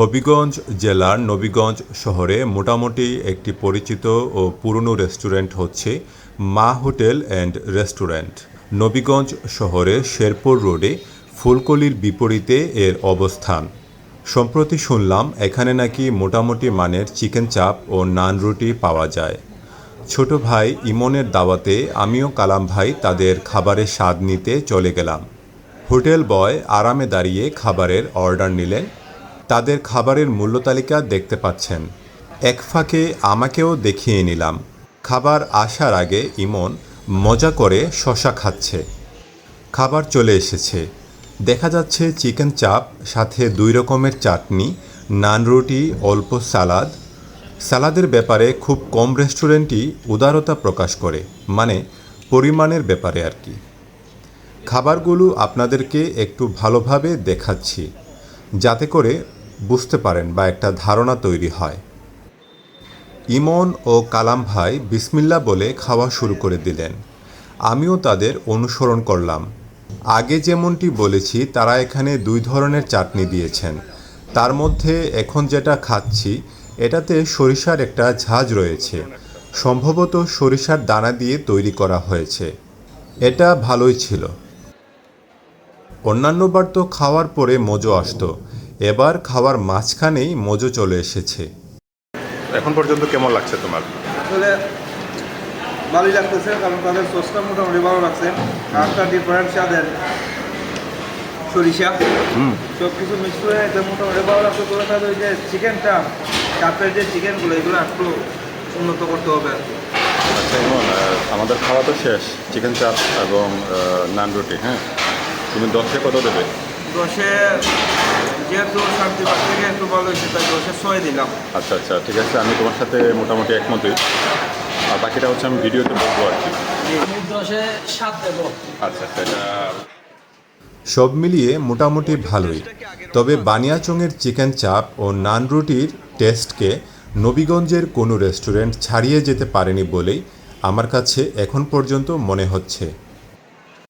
হবিগঞ্জ জেলার নবীগঞ্জ শহরে মোটামুটি একটি পরিচিত ও পুরনো রেস্টুরেন্ট হচ্ছে মা হোটেল অ্যান্ড রেস্টুরেন্ট। নবীগঞ্জ শহরে শেরপুর রোডে ফুলকলির বিপরীতে এর অবস্থান। সম্প্রতি শুনলাম, এখানে নাকি মোটামুটি মানের চিকেন চাপ ও নান রুটি পাওয়া যায়। ছোট ভাই ইমনের দাওয়াতে আমিও কালাম ভাই তাদের খাবারের স্বাদ নিতে চলে গেলাম। হোটেল বয় আরামে দাঁড়িয়ে খাবারের অর্ডার নিলেন। তাদের খাবারের মূল্য তালিকা দেখতে পাচ্ছেন। এক ফাঁকে আমাকেও দেখিয়ে নিলাম। খাবার আসার আগে ইমন মজা করে শশা খাচ্ছে। খাবার চলে এসেছে। দেখা যাচ্ছে চিকেন চাপ, সাথে দুই রকমের চাটনি, নান রুটি, অল্প সালাদ। সালাদের ব্যাপারে খুব কম রেস্টুরেন্টই উদারতা প্রকাশ করে মানে পরিমাণের ব্যাপারে আর কি। খাবারগুলো আপনাদেরকে একটু ভালোভাবে দেখাচ্ছি, যাতে করে বুঝতে পারেন বা একটা ধারণা তৈরি হয়। ইমন ও কালাম ভাই বিসমিল্লা বলে খাওয়া শুরু করে দিলেন। আমিও তাদের অনুসরণ করলাম। আগে যেমনটি বলেছি, তারা এখানে দুই ধরনের চাটনি দিয়েছেন। তার মধ্যে এখন যেটা খাচ্ছি, এটাতে সরিষার একটা ঝাঁজ রয়েছে। সম্ভবত সরিষার দানা দিয়ে তৈরি করা হয়েছে। এটা ভালোই ছিল। অন্যান্যবার তো খাওয়ার পরে মজো আসতো। এবার খাওয়ার মাঝখানেই মজো চলে এসেছে। এখন পর্যন্ত কেমন লাগছে তোমার? আসলে ভালোই লাগতেছে কারণ তাদের সোসটা মোটামুটি ভালো লাগছে। একটা ডিফারেন্ট স্বাদের সরিষা। সব কিছু মিক্স করে এটা মোটামুটি ভালো লাগছে। তবে তাদের ওই যে চিকেনটা চাপের যে চিকেনগুলো এগুলো একটু উন্নত করতে হবে। আর কি আচ্ছা ইমন আমাদের খাওয়া তো শেষ। চিকেন চাপ এবং নান রুটি হ্যাঁ? তুমি দশে কত দেবে? দশে যেহেতু শান্তি থেকে একটু ভালো হয়েছে তাই দশে ছয় দিলাম। আচ্ছা আচ্ছা ঠিক আছে আমি তোমার সাথে মোটামুটি একমতই আর বাকিটা হচ্ছে আমি ভিডিওতে বলব আর কি। আমি দশে সাত দেবো। আচ্ছা সেটা সব মিলিয়ে মোটামুটি ভালোই। তবে বানিয়াচংয়ের চিকেন চাপ ও নান রুটির টেস্টকে নবীগঞ্জের কোনো রেস্টুরেন্ট ছাড়িয়ে যেতে পারেনি বলেই আমার কাছে এখন পর্যন্ত মনে হচ্ছে।